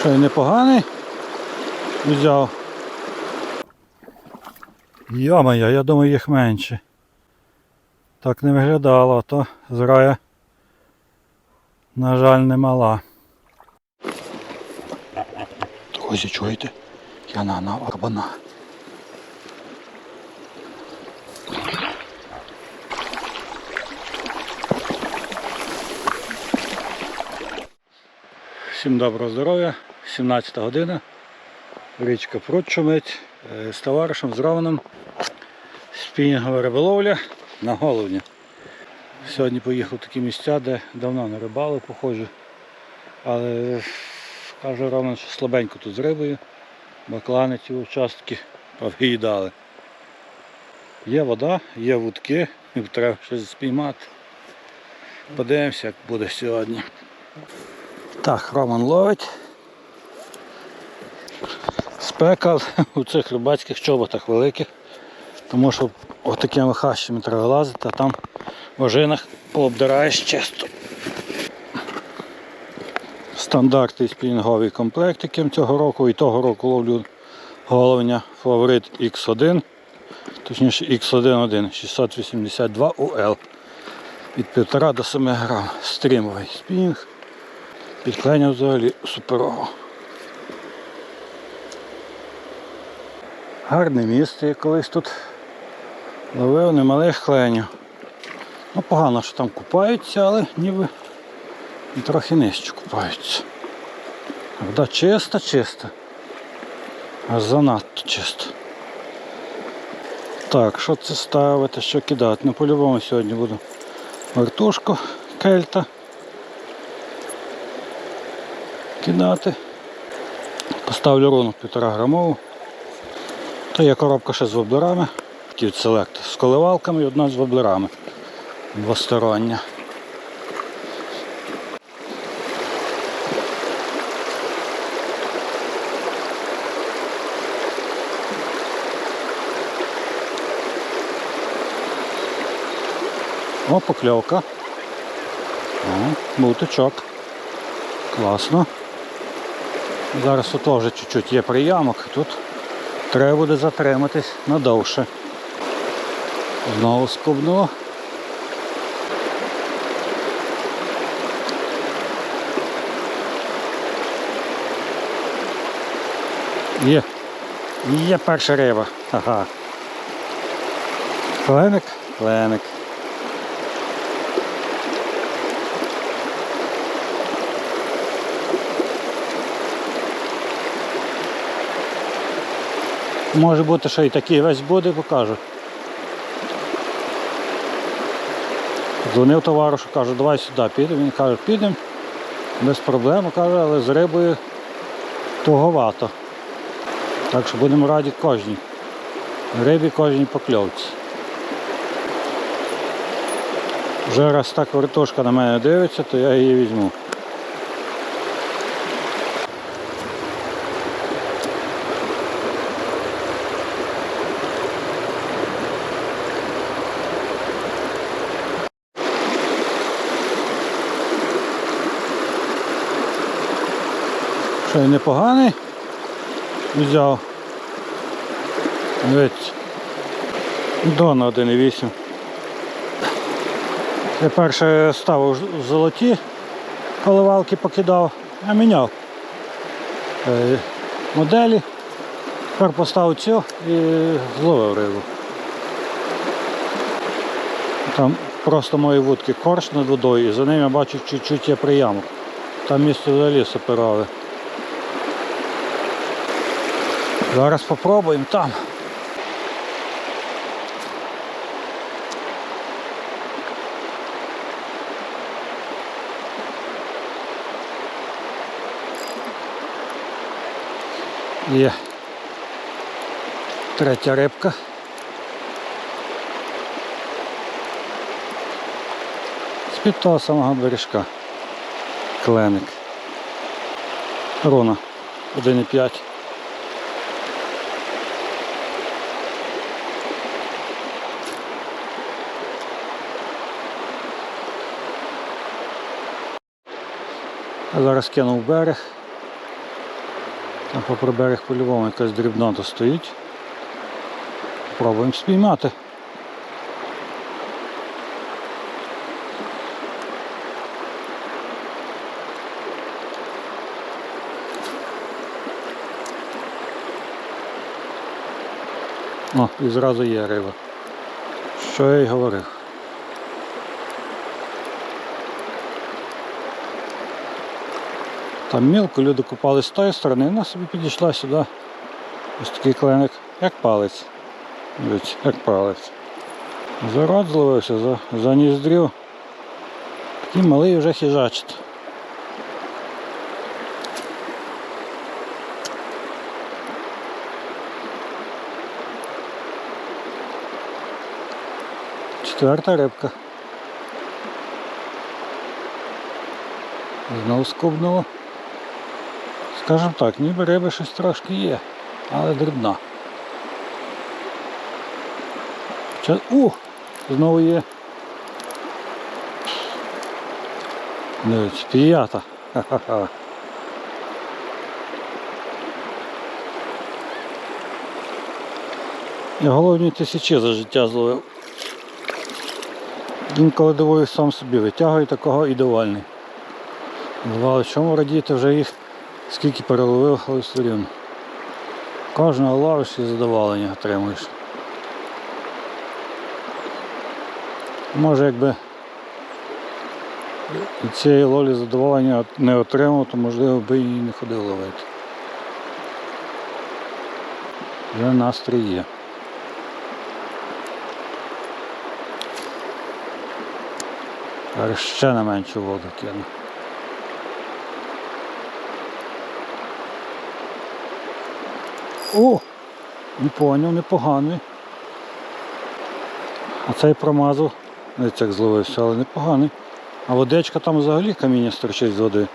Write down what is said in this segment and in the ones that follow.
Що й непоганий. Взяв. Йо-моє, я думаю їх менше. Так не виглядало, а то зрая, на жаль, немала. Друзі, чуєте? Я нагнав арбана. Всім доброго здоров'я, 17 година. Річка Прут Е, з товаришем, з Ровном. Спінінгова риболовля на головні. Сьогодні поїхав в такі місця, де давно не рибали, походжу. Але каже Роман, що слабенько тут з рибою. Баклани ті участки повиїдали. Є вода, є вудки, і треба щось спіймати. Подивимося, як буде сьогодні. Так, Роман ловить. Спека у цих рибацьких чоботах великих, тому що отакими хащами треба лазити, а там в ожинах пообдираєш чисто. Стандартний спінінговий комплект, цього року і того року ловлю головня фаворит X1, точніше X11 682 UL від 1,5 до 7 грам. Стрімовий спінінг. Підклення взагалі суперово. Гарне місце, я колись тут ловив немалих кленів. Ну погано, що там купаються, але ніби і трохи нижче купаються. Вода чиста, чиста. Аж занадто чиста. Так, що це ставити, що кидати? Ну по-любому сьогодні буду вертушку кельта кидати. Поставлю руну 1,5 грамову. То є коробка ще з воблерами. Такий селект з коливалками і одна з воблерами. Двостороння. О, покльовка. О, бутичок. Класно. Зараз тут вже чуть-чуть є приямок, тут треба буде затриматись надовше. Знову скубнуло. Є. Є перша риба. Ага. Кленик? Кленик. Може бути, що і такий весь буде, покажу. Дзвонив товаришу, кажу, давай сюди підемо. Він каже, підемо, без проблем, каже, але з рибою туговато. Так що будемо раді кожній. Рибі кожній покльовці. Вже раз так вертушка на мене дивиться, то я її візьму. Що й непоганий взяв. Дивіться. Дона 1,8. Я перше ставив золоті коливалки покидав, а міняв е, моделі. Тепер поставив цю і зловив рибу. Там просто мої вудки корж над водою і за ним я бачу чуть-чуть є приямок. Там місце взагалі суперове. Зараз попробуємо там. Є третя рибка. З-під того самого бережка. Кленик. Руна 1,5. Зараз кинув берег. Там попри берег по-любому якась дрібнота стоїть. Пробуємо спіймати. О, і зразу є риба. Що я й говорив. Там мілко, люди купали з тої сторони, вона собі підійшла сюди. Ось такий кленик, як палець. Як палець. За рот зловився, за, за ніздрю. Такий малий вже хижачить. Четверта рибка. Знову скубнуло. Скажем так, ніби риби щось трошки є, але дрібна. У! Знову є. Дивіться, п'ята. Ха-ха-ха. Я головні тисячі за життя зловив. Інколи дивуюсь сам собі, витягую такого і довольний. Чому радіти вже їх скільки переловив, але. Кожного ловиш і задоволення отримуєш. Може якби від цієї лолі задоволення не отримав, то можливо би і не ходив ловити. Вже настрій є. Ще на меншу воду кину. О! Не поняв, непоганий. А цей промазав. Не як зловився, але непоганий. А водичка там взагалі каміння стерчить з води.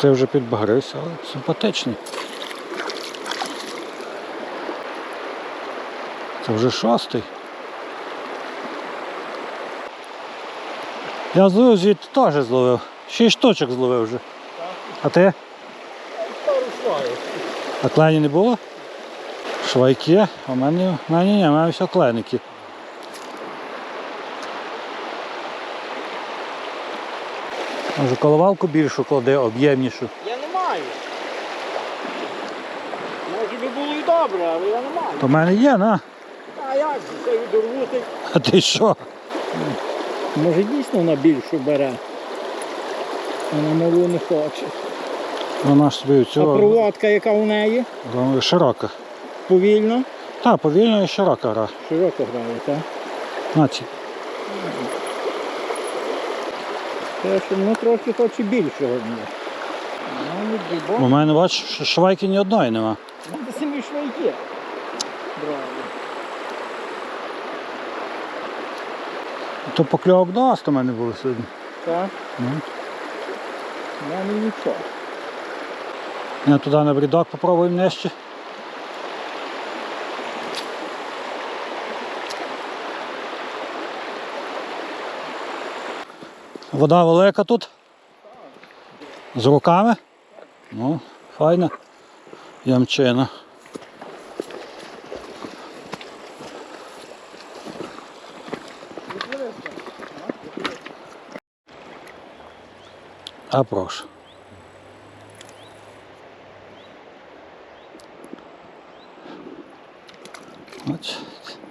Це вже підбагрився, але симпатичний. Це вже шостий. Я зловив звідти теж зловив. Шість штучок зловив вже. А ти? А клені не було? Швайки, а в мене, в мене ні, в все кленики. Може коливалку більшу кладе, об'ємнішу. Я не маю. Може би було і добре, але я не маю. То в мене є, на. А як же це відорвути? А ти що? Може дійсно вона більшу бере. Вона малу не хоче. Вона ж собі А проводка, яка у неї, широка. повільно. Так, повільно і широка гра. Широко грає, так? Значить, воно трохи хоче більшого. Ну, у мене бачиш, ш- швайки ні одної нема. Ну, це самі швайки. Браво. То покльовок дасть у мене було сьогодні. Так? Ну. У мене нічого. Я туди на брідок попробуємо нижче. Вода велика тут. З руками. Ну, файна. Ямчина. А прошу. От,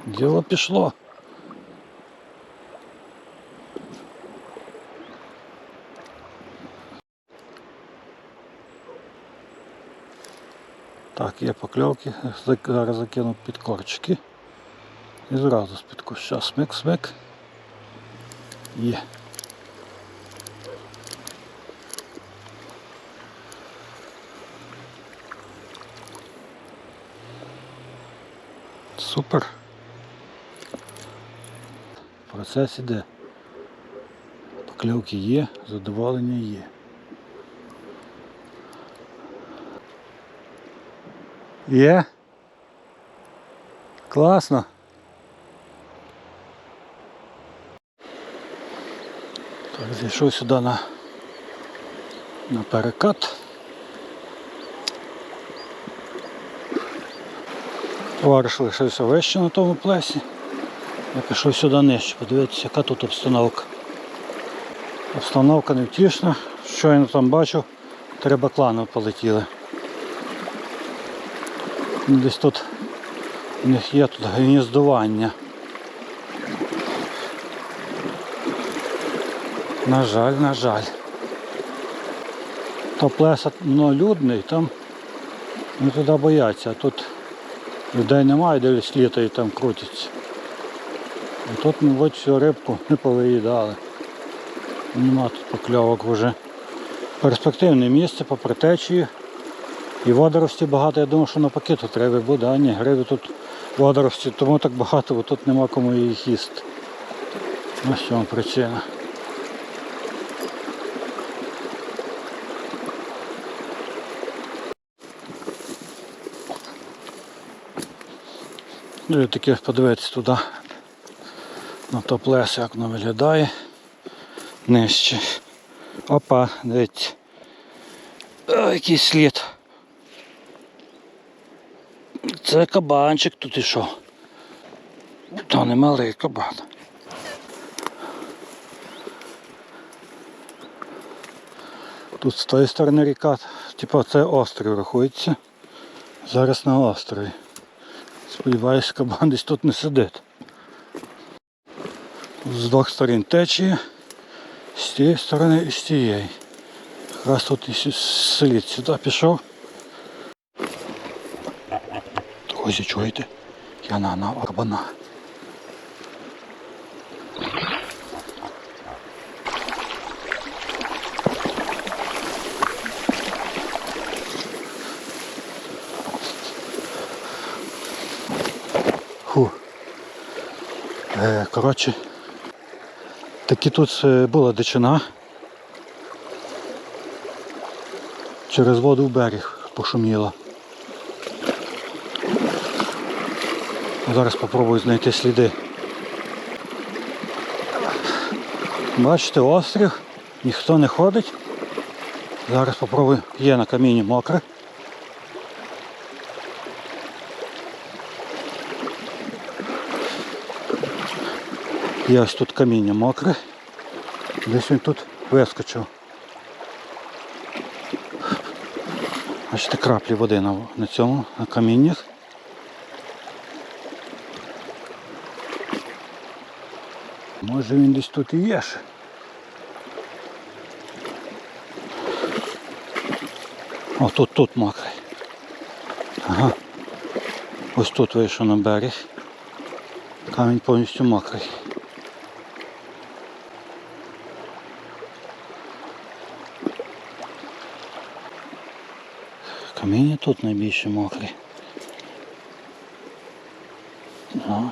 діло пішло. Так, є покльовки. Зараз закину під корчики. І зразу з-під куща смик-смик. Є. Супер. Процес іде. Покльовки є, задоволення є. Є. Класно. Так, зайшов сюди на, на перекат. Товариш лишився вище на тому плесі. Я пішов сюди нижче, подивитися, яка тут обстановка. Обстановка невтішна. Щойно там бачив, три баклани полетіли. Десь тут у них є тут гніздування. На жаль, на жаль. То плес людний, там не туди бояться, а тут людей немає, десь літають там крутяться. І тут, мабуть, всю рибку не повиїдали. Нема тут покльовок вже. Перспективне місце по течії. І водорості багато, я думав, що навпаки тут риби буде, а ні, гриби тут водорості, тому так багато, бо тут нема кому їх їсти. Ось в чому причина. Ну і таке подивитися туди на то плесо, як воно виглядає. Нижче. Опа, дивіться. О, який слід. Це кабанчик тут ішов. То не малий кабан. Тут з тої сторони ріка, типу це острів рахується. Зараз на острові. Сподіваюсь, кабан десь тут не сидить. З двох сторін течії, з тієї сторони і з тієї. Якраз тут і слід сюди пішов. Ось чуєте? Я на арбана. Коротше, таки тут е, була дичина. Через воду в берег пошуміла. Зараз спробую знайти сліди. Бачите, острів, ніхто не ходить. Зараз спробую, є на камінні мокре. Є ось тут каміння мокре. Десь він тут вискочив. Бачите, краплі води на, на цьому, на каміннях. Може він десь тут і є ще. О, тут, тут мокрий. Ага. Ось тут вийшов на берег. Камінь повністю мокрий. Каміння тут найбільше мокрі. Ну.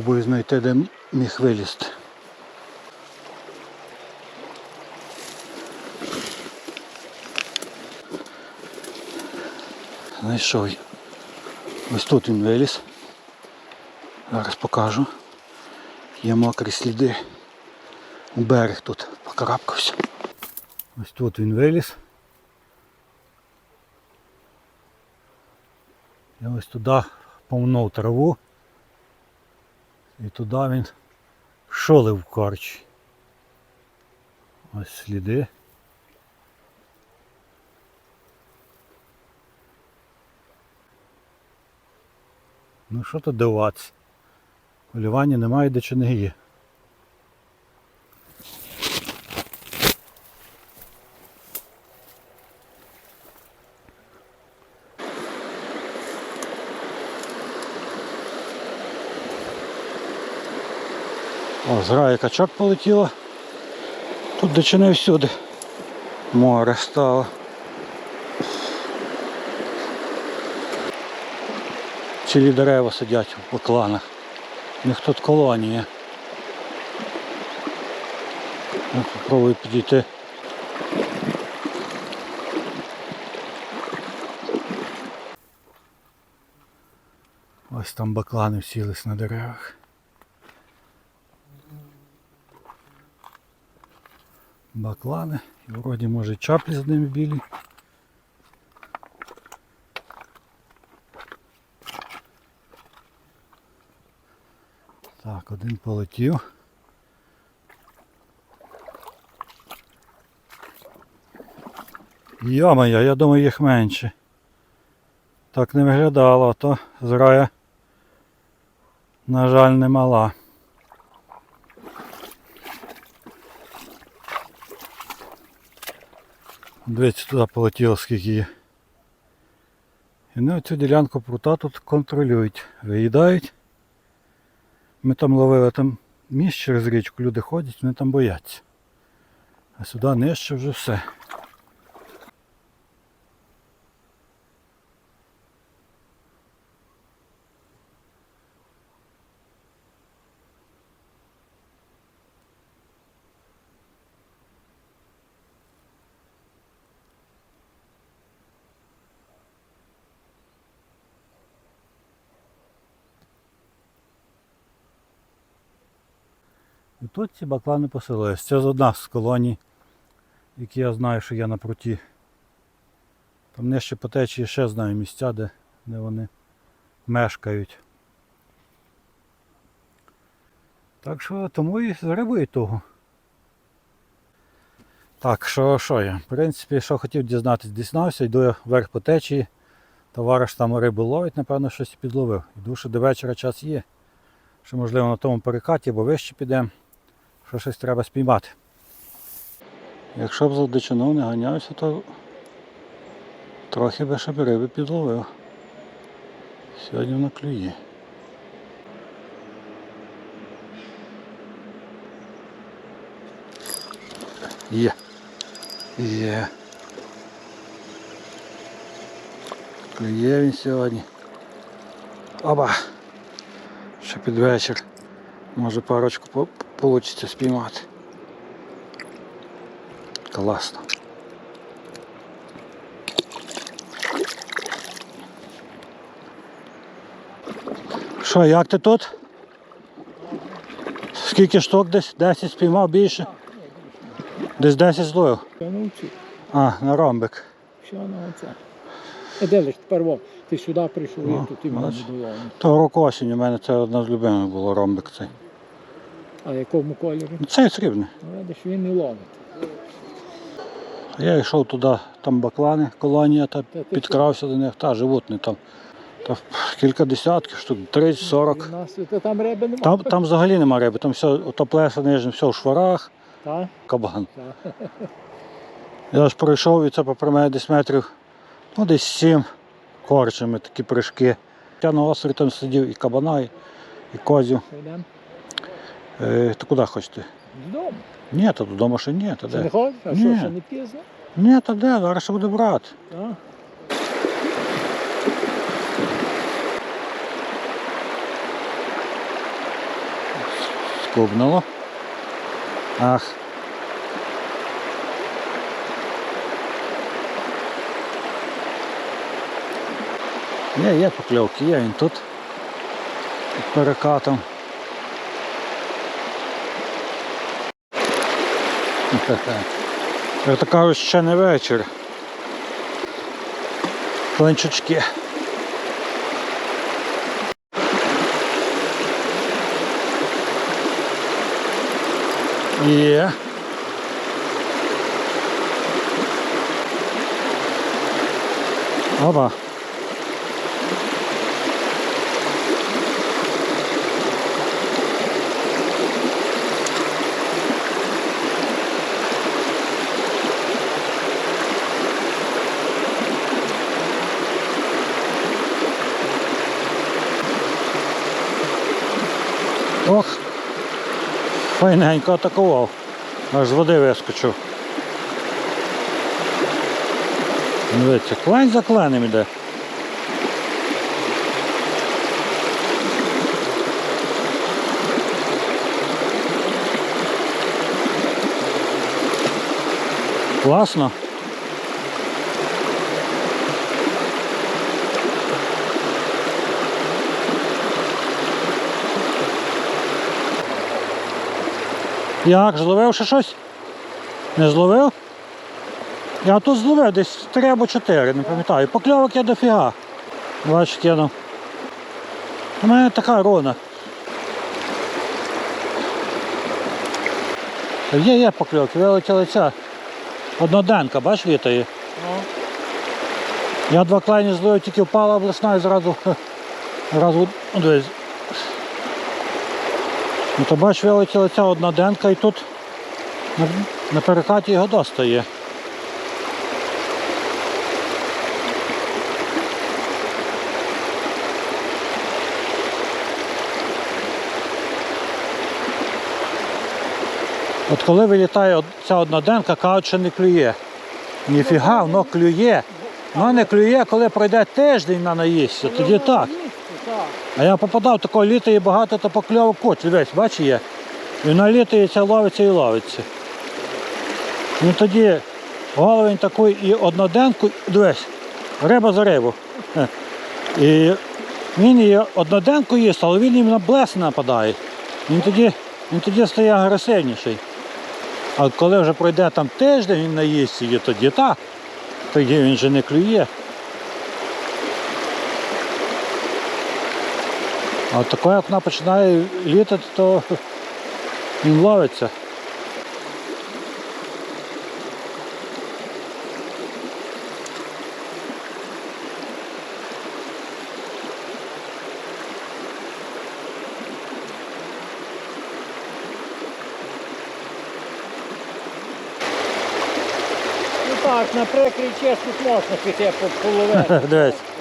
Пробую знайти, де міг вилізти. Знайшов. Ось тут він виліз. Зараз покажу. Є мокрі сліди. У берег тут покарабкався. Ось тут він виліз. Я ось туди повнув траву. І туди він шолив корч. Ось сліди. Ну що тут дивуватися? Полювання немає де чи не є. О, качок полетіла. Тут дичини всюди. Море стало. Цілі дерева сидять у покланах. У них тут колонія. Ну, Попробую підійти. Ось там баклани всілись на деревах. Баклани. І вроді може чаплі з ними білі. Так, один полетів. Йо-моє, я думаю їх менше. Так не виглядало, а то зграя, на жаль, не мала. Дивіться, туди полетіло скільки є. І вони цю ділянку прута тут контролюють, виїдають. Ми там ловили там міст через річку, люди ходять, вони там бояться. А сюди нижче вже все. Тут ці баклани поселились. Це з одна з колоній, які я знаю, що є на пруті. Там нижче по течії ще знаю місця, де, де вони мешкають. Так що тому і з рибою того. Так, що, що я? В принципі, що хотів дізнатися, дізнався, йду вверх по течії. Товариш там рибу ловить, напевно, щось підловив. Йду, що до вечора час є. Що можливо на тому перекаті або вище підемо, що щось треба спіймати. Якщо б за дичину не ганявся, то трохи би ще б риби підловив. Сьогодні вона клює. Є. Є. Клює він сьогодні. Оба! Ще під вечір. Може парочку получиться спіймати. Класно. Що, як ти тут? Скільки штук десь? 10 спіймав більше? Десь 10 зловив. А, на ромбик. Що на оце? А де ж тепер во? Ти сюди прийшов, Ну, я тут і мене бачиш. буду. То року осінь у мене це одна з любимих було ромбик цей. А якому кольорі? Ну, Цей срібний. Ну, видиш, він і ловить. Я йшов туди, там баклани, колонія, та підкрався до них, та живуть не там. Та кілька десятків, штук 30-40. У нас та там риби немає. Там, там взагалі нема риби, там все ото плеса нижнє, все в шварах, Так? кабан. Так. Я ж пройшов і це попри мене десь метрів, ну десь сім корчами такі прыжки. Я на острові там сидів і кабана, і, і козів. Що йдемо? Е, то куди хочете? Додому. Ні, то додому ще ні, то Чи не де? ходиш? А Ні. що, ще не пізно? Ні, то де, зараз ще буде брати. Так? Скубнуло. Ах. Є, є покльовки, є він тут. Під перекатом. То кажуть, ще не вечір. Клинчучки. Є. Оба. Файненько атакував. Аж з води вискочив. Дивіться, клань за кленем іде. Класно. Як, зловив ще щось? Не зловив? Я тут зловив десь три або чотири, не пам'ятаю. Покльовок я дофіга. Бачиш, кинув. У мене така рона. Є, є покльовки, вилетіла ця. Одноденка, бачиш, літає. Ну, Я два клейні зловив, тільки впала обласна і зразу. Зразу ну, дивись. Ну то бач, вилетіла ця одноденка і тут на, на перекаті його достає. От коли вилітає ця одноденка, кажуть, що не клює. Ніфіга, воно клює. Воно не клює, коли пройде тиждень на наїсться, тоді так. А я попадав, такого літає багато, то покльовок коч. Дивись, бачиш є. І вона літається, ловиться і ловиться. Ну тоді головень такий і одноденку, дивись, риба за рибу. Е. І він її одноденку їсть, але він їм на блес нападає. Він тоді, він тоді стає агресивніший. А коли вже пройде там тиждень, він наїсть її, тоді так. Тоді він же не клює. А тако, як вона починає літати, то він ловиться. Ну так, на прикрий час тут можна піти по половину.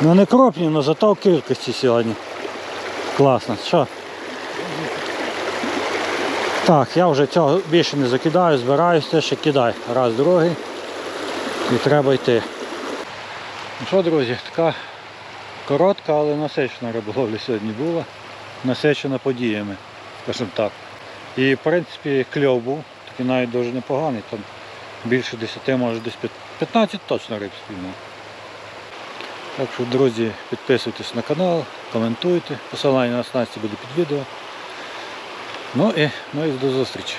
Ну не крупні, але зато в кількості сьогодні. Класно. Що? Так, я вже цього більше не закидаю, збираюся, ще кидай. Раз, другий. І треба йти. Ну що, друзі, така коротка, але насичена риболовля сьогодні була. Насичена подіями, скажімо так. І в принципі кльов був, такий навіть дуже непоганий. Там більше 10, може десь 15 точно риб спіймав. Так що, друзі, підписуйтесь на канал, коментуйте. Посилання на снасті буде під відео. Ну і, ну і до зустрічі.